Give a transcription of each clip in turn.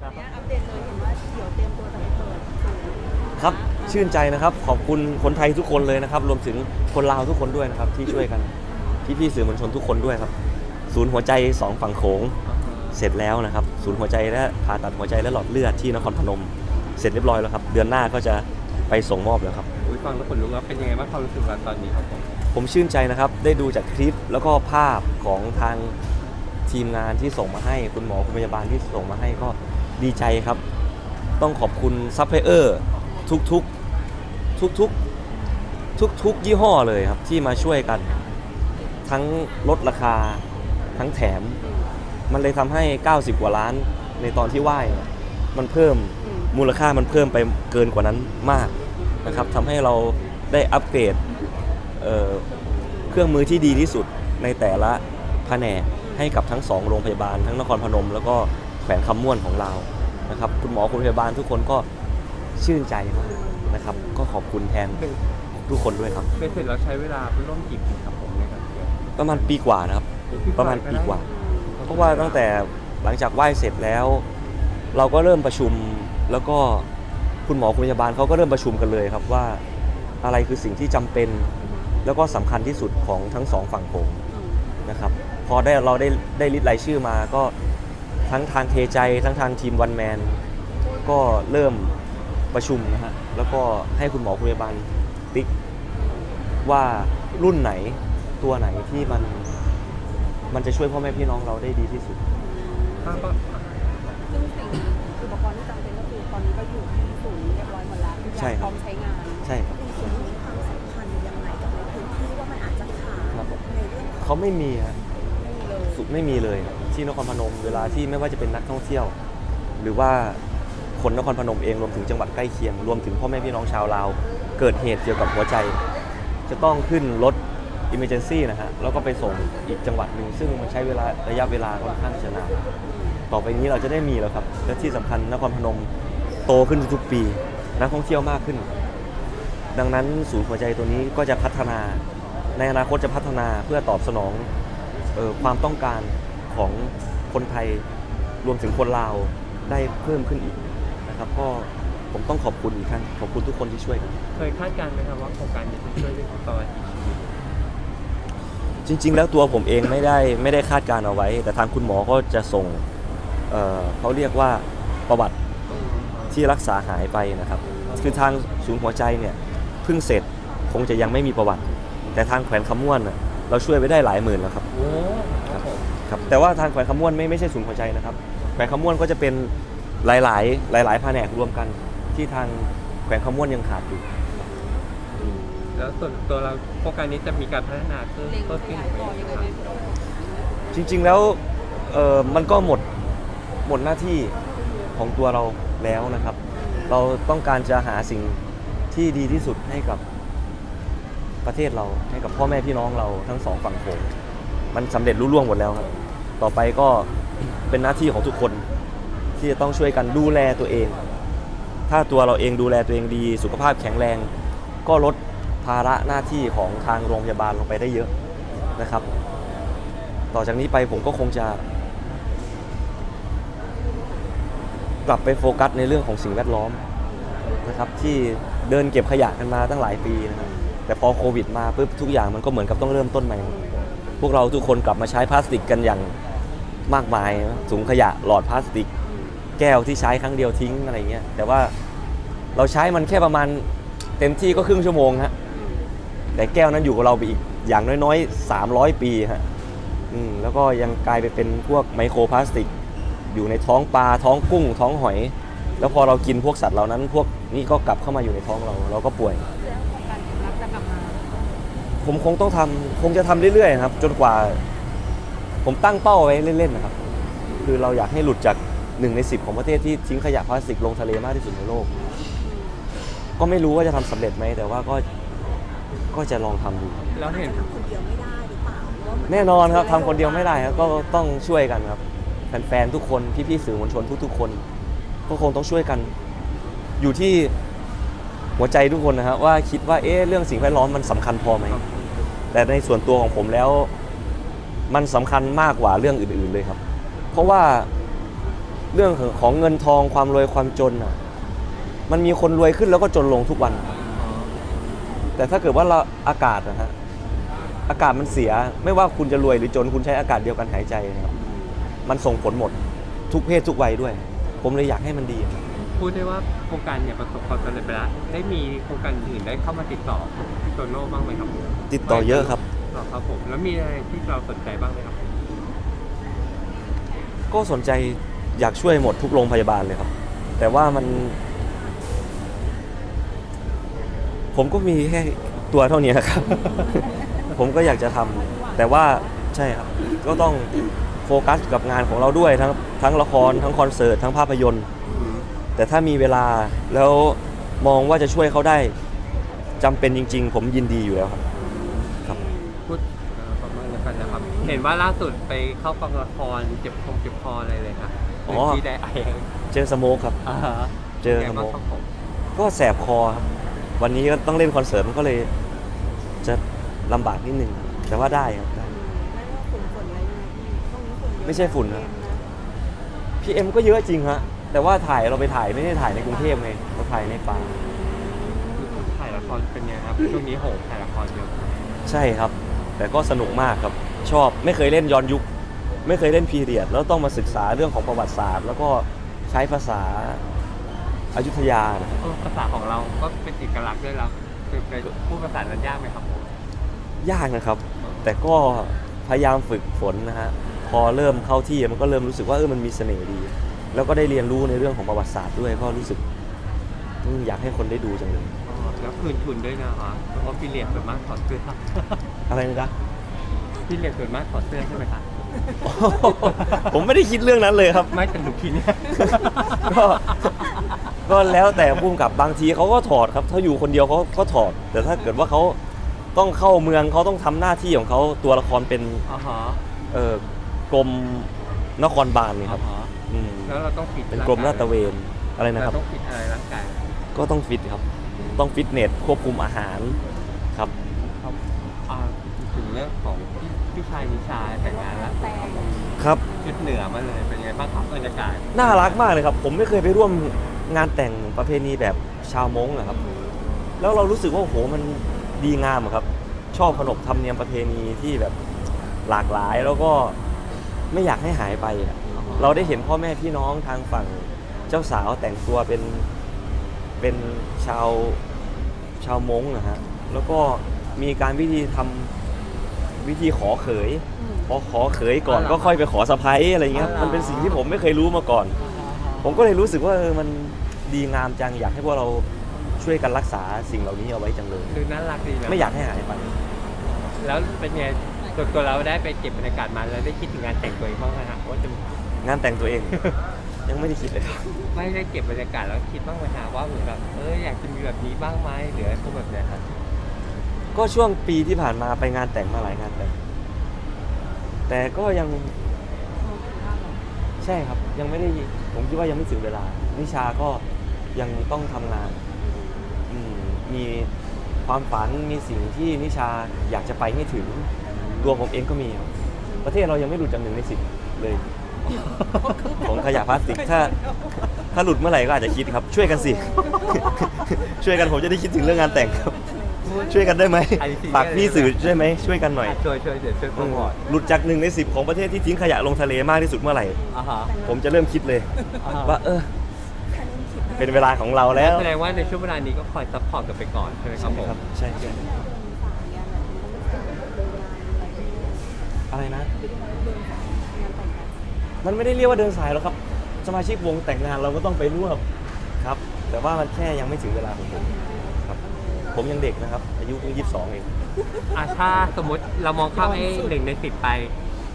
เนี่ยอัปเดตเลยเห็นว่าเดี๋ยวเตรียมตัวจะไปเปิดศูนย์ครับ ชื่นใจนะครับ ขอบคุณคนไทยทุกคนเลยนะครับ รวมถึงคนลาวทุกคนด้วยนะครับ ที่ช่วยกัน พี่ๆสื่อมวลชนทุกคนด้วยครับ ศูนย์หัวใจสองฝั่งโขง เสร็จแล้วนะครับ ศูนย์หัวใจและผ่าตัดหัวใจและหลอดเลือดที่นครพนม เสร็จเรียบร้อยแล้วครับ เดือนหน้าก็จะไปส่งมอบแล้วครับ อุ้ยฟังแล้วขนลุกแล้วเป็นยังไงบ้างความรู้สึกเราตอนนี้ครับผมผมชื่นใจนะครับ ได้ดูจากคลิปแล้วก็ภาพของทางทีมงานที่ส่งมาให้ คุณหมอคุณพยาบาลที่ส่งมาให้ก็ ดีใจครับ ต้องขอบคุณซัพพลายเออร์ทุกๆ ทุกๆ ทุกๆ ยี่ห้อเลยครับ ที่มาช่วยกัน ทั้งลดราคา ทั้งแถม มันเลยทำให้ 90 กว่าล้านในตอนที่ไหว้เนี่ยมันเพิ่มมูลค่ามันเพิ่มไปเกินกว่านั้นมากนะครับทำให้เราได้อัปเกรดเอ่อเครื่องมือที่ดีที่สุดในแต่ละแผนกให้กับทั้งสองโรงพยาบาล ทั้งนครพนม แล้วก็ วงคำม่วนของเรานะครับคุณหมอคุณพยาบาลทุกคนก็ชื่นใจมากนะครับ ก็ขอบคุณแทนเป็นทุกคนด้วยครับเป็นเสร็จแล้วใช้เวลาร่วมกี่ปีครับผมในการเตรียมประมาณปีกว่านะครับ ประมาณปีกว่า เพราะว่าตั้งแต่หลังจากไหว้เสร็จแล้ว เราก็เริ่มประชุมแล้วก็คุณหมอคุณพยาบาลเขาก็เริ่มประชุมกันเลยครับว่าอะไรคือสิ่งที่จำเป็น แล้วก็สำคัญที่สุดของทั้งสองฝั่งโขงอืมนะครับพอได้เราได้ได้ลิสต์รายชื่อมาก็ ทั้งทางเทใจทั้งทางทีมวันแมน ก็เริ่มประชุมนะฮะ แล้วก็ให้คุณหมอคุณพยาบาลติ๊กว่ารุ่นไหนตัวไหนที่มันมันจะช่วยพ่อแม่พี่น้องเราได้ดีที่สุดถ้าก็ซึ่งสิ่งอุปกรณ์ที่จำเป็นก็คือตอนนี้ก็อยู่ที่ศูนย์เรียบร้อยหมดแล้วทุกอใช่ย่างคพรับ ร้อมใช้งานใช่ครับในส่วนนี้ความสำคัญยังไงกับในพื้นที่ว่ามันอาจจะขาดครับผม ในเรื่องของเขาไม่มีฮะไม่มีเลย สุไม่มีเลยครับ ที่นครพนม เวลาที่ไม่ว่าจะเป็นนักท่องเที่ยว หรือว่าคนนครพนมเองรวมถึงจังหวัดใกล้เคียง รวมถึงพ่อแม่พี่น้องชาวลาว เกิดเหตุเกี่ยวกับหัวใจ จะต้องขึ้นรถ emergency นะฮะแล้วก็ไปส่งอีกจังหวัดหนึ่งซึ่งมันใช้เวลาระยะเวลาค่อนข้างจะนานต่อไปนี้เราจะได้มีแล้วครับและที่สำคัญนครพนมโตขึ้นทุกปี นักท่องเที่ยวมากขึ้น ดังนั้นศูนย์หัวใจตัวนี้ก็จะพัฒนา ในอนาคตจะพัฒนาเพื่อตอบสนองออความต้องการ ของคนไทยรวมถึงคนลาวได้เพิ่มขึ้นอีกนะครับก็ผมต้องขอบคุณอีกครั้งขอบคุณทุกคนที่ช่วยกันเคยคาดการณ์ไหมครับว่าโครงการนี้จะช่วยเรื่องของประมาณกี่ชีวิตจริง ๆ แล้วตัวผมเองไม่ได้ไม่ได้คาดการณ์เอาไว้ แต่ทางคุณหมอก็จะส่งเอ่อเขาเรียกว่าประวัติที่รักษาหายไปนะครับ คือทางศูนย์หัวใจเนี่ยเพิ่งเสร็จคงจะยังไม่มีประวัติ แต่ทางแขวนคำม่วนน่ะเราช่วยไปได้หลายหมื่นแล้วครับโอ้ ครับผมครับแต่ว่าทางแขวนคำม่วนไม่ไม่ใช่ศูนย์หัวใจนะครับแขวนคำม่วนก็จะเป็นหลาย ๆ หลาย ๆ แผนกรวมกัน ที่ทางแขวนคำม่วนยังขาดอยู่ แล้วส่วนตัวเราโครงการนี้จะมีการพัฒนาเพิ่มเล็งเพิ่มขขึ้นยายไหมต่อยังไงไหมจริง ๆ แล้วเออมันก็หมดหมดหน้าที่ของตัวเราแล้วนะครับ เราต้องการจะหาสิ่งที่ดีที่สุดให้กับประเทศเราให้กับพ่อแม่พี่น้องเราทั้งสองฝั่งโขง มันสำเร็จรุ่ล่วงหมดแล้วครับ ต่อไปก็เป็นหน้าที่ของทุกคนที่จะต้องช่วยกันดูแลตัวเอง ถ้าตัวเราเองดูแลตัวเองดี สุขภาพแข็งแรง ก็ลดภาระหน้าที่ของทางโรงพยาบาลลงไปได้เยอะนะครับ ต่อจากนี้ไปผมก็คงจะ กลับไปโฟกัสในเรื่องของสิ่งแวดล้อมนะครับ ที่เดินเก็บขยะกันมาตั้งหลายปีนะครับแต่พอโควิดมาปุ๊บทุกอย่างมันก็เหมือนกับต้องเริ่มต้นใหม่ พวกเราทุกคนกลับมาใช้พลาสติกกันอย่างมากมายนะถุงขยะหลอดพลาสติก แก้วที่ใช้ครั้งเดียวทิ้งอะไรเงี้ยแต่ว่าเราใช้มันแค่ประมาณเต็มที่ก็ครึ่งชั่วโมงฮะแต่แก้วนั้นอยู่กับเราไปอีกอย่างน้อยๆ 300 ปีฮะอืมแล้วก็ยังกลายไปเป็นพวกไมโครพลาสติก อยู่ในท้องปลาท้องกุ้ง ท้องหอย แล้วพอเรากินพวกสัตว์เหล่านั้น พวกนี้ก็กลับเข้ามาอยู่ในท้องเรา เราก็ป่วย ผมคงต้องทำคงจะทำเรื่อยๆครับ จนกว่า ผมตั้งเป้าไว้เล่นๆนะครับ คือเราอยากให้หลุดจากหนึ่งในสิบของประเทศที่ทิ้งขยะพลาสติกลงทะเลมากที่สุดในโลก ก็ไม่รู้ว่าจะทำสำเร็จไหมแต่ว่าก็ก็จะลองทำดู แล้วเห็น ทำคนเดียวไม่ได้หรือเปล่าเพราะว่ามัแน่นอนครับทำคนเดียวไม่ได้ครับก็ต้องช่วยกันครับ แฟนๆทุกคนพี่ๆสื่อมวลชนทุกๆคน ก็คงต้องช่วยกัน อยู่ที่ หัวใจทุกคนนะครับว่าคิดว่าเอ๊ะเรื่องสิ่งแวดล้อมมันสำคัญพอไหมแต่ในส่วนตัวของผมแล้ว มันสำคัญมากกว่าเรื่องอื่น ๆเลยครับ เพราะว่าเรื่องของเงินทองความรวยความจนอะมันมีคนรวยขึ้นแล้วก็จนลงทุกวัน แต่ถ้าเกิดว่าเราอากาศนะฮะอากาศมันเสียไม่ว่าคุณจะรวยหรือจนคุณใช้อากาศเดียวกันหายใจนะครับมันส่งผลหมด ทุกเพศทุกวัยด้วย ผมเลยอยากให้มันดี พูดได้ว่าโครงการเนี่ยประสบความสำเร็จไปแล้วได้มีโครงการอื่นได้เข้ามาติดต่อพี่โตโน่บ้างไหมครับติดต่อเยอะครับหรอครับผมแล้วมีอะไรที่เราสนใจบ้างไหมครับ ก็สนใจอยากช่วยหมดทุกโรงพยาบาลเลยครับ แต่ว่ามัน ผมก็มีแค่ตัวเท่านี้ครับ ผมก็อยากจะทำแต่ว่าใช่ครับ ก็ต้องโฟกัสกับงานของเราด้วยทั้งทั้งละครทั้งคอนเสิร์ตทั้งภาพยนตร์ แต่ถ้ามีเวลาแล้วมองว่าจะช่วยเขาได้จำเป็นจริง ๆ ผมยินดีอยู่แล้วครับครับ พูดเอ่อประมาณแล้วกันนะครับ เห็นว่าล่าสุดไปเข้ากองละครเจ็บคงเจ็บคออะไรเลยครับอ๋อที่ได้ไอเจอสโมกครับ อ่าฮะเจอป็นไงสโมบ้างกครับผมก็แสบคอครับวันนี้ก็ต้องเล่นคอนเสิร์ตมันก็เลย จะลำบากนิดนึงแต่ว่าได้ครับได้ ไม่ว่าฝุ่นฝนอะไรยังไงพี่ช่วงนี้ฝุ่นเยอะไม่ใช่ฝุ่นนะเต็มพี่เอ็มก็เยอะจริงฮะ แต่ว่าถ่ายเราไปถ่ายไม่ได้ถ่ายในกรุงเทพไงเราถ่ายในป่าคือถ่ายละครเป็นไงครับช่วงนี้โหมถ่ายละครเยอะใช่ครับ แต่ก็สนุกมากครับ ชอบไม่เคยเล่นย้อนยุค ไม่เคยเล่นพีเรียด แล้วต้องมาศึกษาเรื่องของประวัติศาสตร์ แล้วก็ใช้ภาษาอายุทยานะครับเออภาษาของเราก็เป็นเอกลักษณ์ด้วยแล้วคือไปพูดภาษานั้นยากไหมครับผมยากนะครับ แต่ก็พยายามฝึกฝนนะฮะพอเริ่มเข้าที่มันก็เริ่มรู้สึกว่าเออมันมีเสน่ห์ดี แล้วก็ได้เรียนรู้ในเรื่องของประวัติศาสตร์ด้วยก็รู้สึกอืมอยากให้คนได้ดูจังเลยอ๋อแล้วคืนทุนด้วยนะคะเพราะว่าพี่เลี้ยงส่วนมากถอดเสื้ออะไรนะจ๊ะ พี่เลี้ยงส่วนมากถอดเสื้อใช่ไหมคะผมไม่ได้คิดเรื่องนั้นเลยครับ ไม่แต่หนูคิดเนี่ยก็ก็แล้วแต่พุ่มกับบางทีเขาก็ถอดครับ ถ้าอยู่คนเดียวเขาก็ถอด แต่ถ้าเกิดว่าเขาต้องเข้าเมืองเขาต้องทำหน้าที่ของเขาตัวละครเป็น อ๋อฮะเอ่อกรมนครบาลนี่ครับอ๋อฮะ อืมแล้วเราต้องฟิตเป็นกรมลาดตระเวนอะไรนะครับเราต้องฟิตอะไรร่างกายก็ต้องฟิตครับ ต้องฟิตเนสควบคุมอาหารครับ ครับอ่าถึงเรื่องของพี่พี่ชายนิชาแต่งงานแล้วแต่ครับ ชุดเหนือมาเลยเป็นไงบ้างครับบรรยากาศน่ารักมากเลยครับ ผมไม่เคยไปร่วมงานแต่งประเพณีแบบชาวม้งนะครับ แล้วเรารู้สึกว่าโอ้โหมันดีงามอะครับ ชอบขนบธรรมเนียมประเพณีที่แบบหลากหลายแล้วก็ไม่อยากให้หายไปอะ เราได้เห็นพ่อแม่พี่น้องทางฝั่งเจ้าสาวแต่งตัวเป็นเป็นชาวชาวม้งนะฮะแล้วก็มีการวิธีทำวิธีขอเขยพอขอเขยก่อนก็ค่อยไปขอสะพ้ายอะไรเงี้ยอ๋อมันเป็นสิ่งที่ผมไม่เคยรู้มาก่อน ผมก็เลยรู้สึกว่าเออมันดีงามจังอยากให้พวกเราช่วยกันรักษาสิ่งเหล่านี้เอาไว้จังเลยคือน่ารักดีนะไม่อยากให้หายไป แล้วเป็นไงตัวตัวเราได้ไปเก็บบรรยากาศมาแล้วได้คิดถึงงานแต่งตัวเองบ้างไหมฮะว่าจะ งานแต่งตัวเอง ยังไม่ได้คิดเลยครับไม่ได้เก็บบรรยากาศแล้วคิดบ้างไหมฮะว่าเหมือนแบบเอออยากจะมีแบบนี้บ้างไหมหรืออะไรพวกแบบเนี้ยครับก็ช่วงปีที่ผ่านมาไปงานแต่งมาหลายงานแต่งแต่ก็ยังใช่ครับ ยังไม่ได้ผมคิดว่ายังไม่ถึงเวลา นิชาก็ยังต้องทำงานอืมมีความฝันมีสิ่งที่นิชาอยากจะไปให้ถึงตัวผมเองก็มีครับประเทศเรายังไม่หลุดจากหนึ่งในสิบเลย ของขยะพลาสติกถ้าถ้าหลุดเมื่อไหร่ก็อาจจะคิดครับ ช่วยกันสิ ช่วยกันผมจะได้คิดถึงเรื่องงานแต่งครับ ช่วยกันได้ไหมอันนี้จริงฝากพี่สื่อช่วยไหมช่วยกันหน่อยะช่วยช่วยเดี๋ยวช่วยโปรโมทหลุดจากหนึ่งในสิบของประเทศที่ทิ้งขยะลงทะเลมากที่สุดเมื่อไหร่อ่าฮะผมจะเริ่มคิดเลยอ่าฮะว่าเออเป็นเวลาของเราแล้วแสดงว่าในช่วงเวลานี้ก็คอยซัพพอร์ตกันไปก่อนใช่ไหมครับผมครับใช่ใช่เดินสายเนี่ยแบบมันต้องเดินงานอะไรที่อะไรนะ งานแต่งงาน มันไม่ได้เรียกว่าเดินสายหรอกครับ สมาชิกวงแต่งงานเราก็ต้องไปร่วมครับ แต่ว่ามันแค่ยังไม่ถึงเวลาของผมครับ ผมยังเด็กนะครับ อายุเพิ่งยี่สิบสองเอง อะถ้าสมมติเรามองข้ามไอ้หนึ่งในสิบไป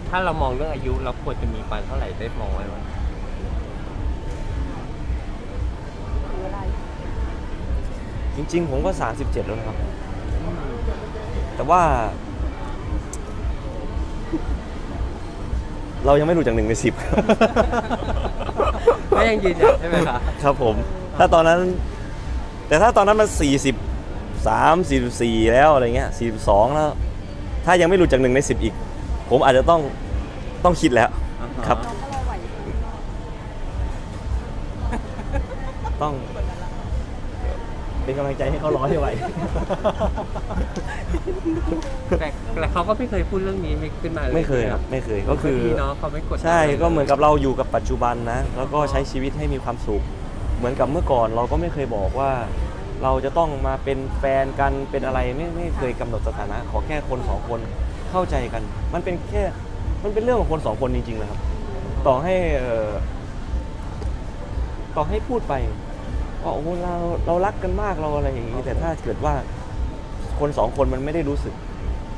ถ้าเรามองเรื่องอายุเราควรจะมีปันเท่าไหร่ได้มองไว้ไหมถึงเวลาจริง ๆ ผมก็ 37 แล้วนะครับ แต่ว่า เรายังไม่รู้จากหนึ่งในสิบ ก็ยังยืนยันใช่ไหมคะครับผม ถ้าตอนนั้น แต่ถ้าตอนนั้นมันสี่สิบสามสี่สี่แล้วอะไรเงี้ยสี่สองแล้ว ถ้ายังไม่หลุดจากหนึ่งในสิบอีก ผมอาจจะต้องต้องคิดแล้วครับน้องก็ร เป็นกำลังใจให้เขาร้อยไว้แต่แต่เขาก็ไม่เคยพูดเรื่องนี้ไม่ขึ้นมาเลยไม่เคยครับไม่เคยก็คือดีเนาะเขาไม่กดดันใช่ก็เหมือนกับเราอยู่กับปัจจุบันนะ แล้วก็ใช้ชีวิตให้มีความสุข เหมือนกับเมื่อก่อนเราก็ไม่เคยบอกว่า เราจะต้องมาเป็นแฟนกันเป็นอะไรไม่ไม่เคยกำหนดสถานะ ขอแค่คนสองคนเข้าใจกัน มันเป็นแค่มันเป็นเรื่องของคนสองคนจริงๆนะครับ ต่อให้เอ่อต่อให้พูดไป ว่าโอ้เราเรารักกันมากเราอะไรอย่างนี้แต่ถ้าเกิดว่าคนสองคนมันไม่ได้รู้สึก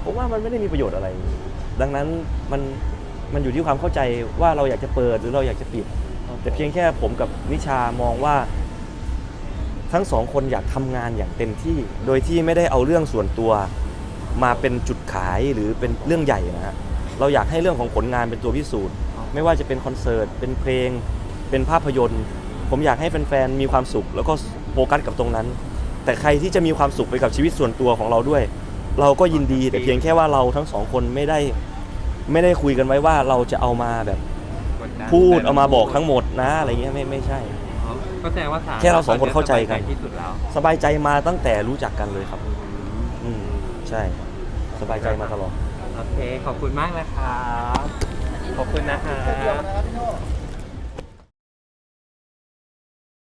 ผมว่ามันไม่ได้มีประโยชน์อะไร ดังนั้นมันมันอยู่ที่ความเข้าใจว่าเราอยากจะเปิดหรือเราอยากจะปิด แต่เพียงแค่ผมกับนิชามองว่า ทั้งสองคนอยากทำงานอย่างเต็มที่ โดยที่ไม่ได้เอาเรื่องส่วนตัว มาเป็นจุดขายหรือเป็นเรื่องใหญ่นะฮะเราอยากให้เรื่องของผลงานเป็นตัวพิสูจน์ ไม่ว่าจะเป็นคอนเสิร์ตเป็นเพลง เป็นภาพยนตร์ ผมอยากให้แฟนๆมีความสุข แล้วก็โฟกัสกับตรงนั้น แต่ใครที่จะมีความสุขไปกับชีวิตส่วนตัวของเราด้วย เราก็ยินดีแต่เพียงแค่ว่าเราทั้งสองคนไม่ได้ไม่ได้คุยกันไว้ว่าเราจะเอามาแบบกดันพูดเอามาบอกทั้งหมดนะอะไรเงี้ยไม่ไม่ใช่อ๋อก็แสดงว่าสแค่เราสองคนเข้าใจกันสบยที่สุดแล้วสบายใจมาตั้งแต่รู้จักกันเลยครับ อืมใช่ สบายใจมาตลอดโอเคขอบคุณมากนะครับขอบคุณนะครับ